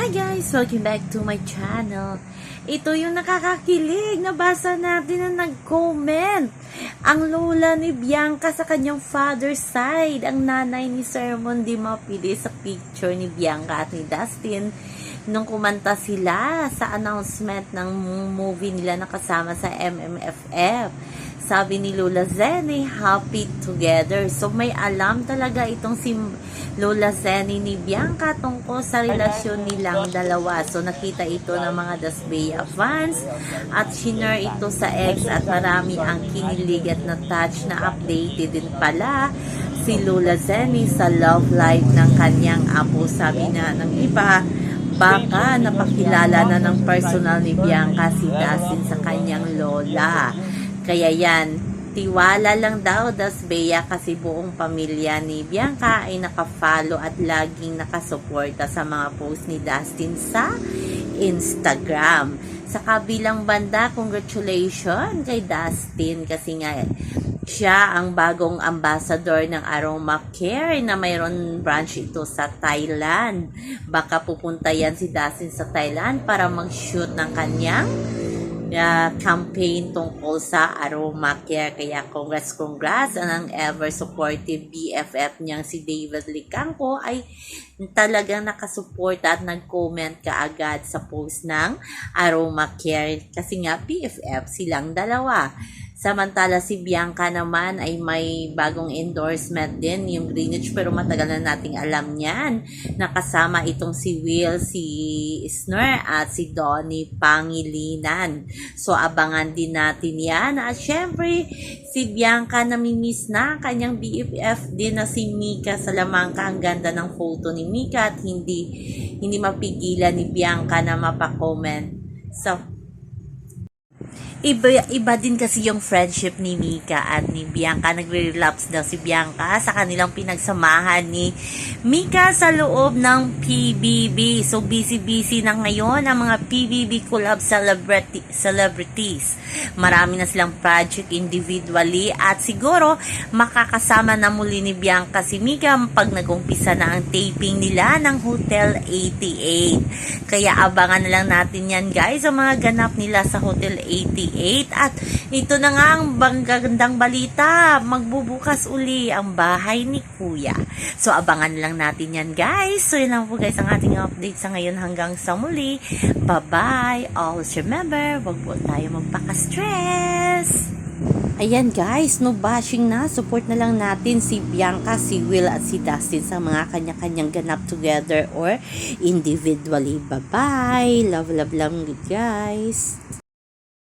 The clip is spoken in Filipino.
Hi guys! Welcome back to my channel. Ito yung nakakakilig. Nabasa natin na nag-comment. Ang lola ni Bianca sa kanyang father's side. Ang nanay ni Sermon di mapili sa picture ni Bianca at ni Dustin nung kumanta sila sa announcement ng movie nila na kasama sa MMFF. Sabi ni Lola Zenny, happy together. So may alam talaga itong si Lola Zenny ni Bianca tungkol sa relasyon nilang dalawa. So nakita ito ng mga Dasbea fans at shinare ito sa ex at marami ang kinilig at na-touch na updated din pala si Lola Zenny sa love life ng kanyang apo. Sabi na ng iba, baka napakilala na ng personal ni Bianca si Dustin sa kanyang lola. Kaya yan, tiwala lang daw das Bea kasi buong pamilya ni Bianca ay nakafollow at laging nakasuporta sa mga post ni Dustin sa Instagram. Sa kabilang banda, congratulations kay Dustin kasi nga siya ang bagong ambassador ng Aroma Care na mayroon branch ito sa Thailand. Baka pupunta yan si Dustin sa Thailand para mag-shoot ng kanyang uh, campaign tungkol sa Aroma Care. Kaya congrats, congrats. Ang ever supportive BFF niyang si David Licangco ay talagang nakasuporta at nag-comment kaagad sa post ng Aroma Care. Kasi nga BFF silang dalawa. Samantala si Bianca naman ay may bagong endorsement din, yung Greenwich, pero matagal na nating alam niyan. Nakasama itong si Will, si Snor, at si Donnie Pangilinan. So abangan din natin yan. At syempre, si Bianca namimiss na ang kanyang BFF din na si Mika Salamangka. Ang ganda ng photo ni Mika at hindi, hindi mapigilan ni Bianca na mapakomment. So, Iba, iba din kasi yung friendship ni Mika at ni Bianca. Nagre-relapse daw si Bianca sa kanilang pinagsamahan ni Mika sa loob ng PBB. So, busy-busy na ngayon ang mga PBB collab celebrity, celebrities. Marami na silang project individually at siguro makakasama na muli ni Bianca si Mika pag nag-umpisa na ang taping nila ng Hotel 88. Kaya abangan na lang natin yan guys ang mga ganap nila sa Hotel 88 at ito na nga ang banggandang balita magbubukas uli ang bahay ni Kuya so abangan lang natin yan guys so yun lang po guys ang ating update sa ngayon hanggang sa muli bye bye always remember wag po tayo magpaka-stress Ayan guys, no bashing na. Support na lang natin si Bianca, si Will at si Dustin sa mga kanya-kanyang ganap together or individually. Bye-bye. Love, love, love guys.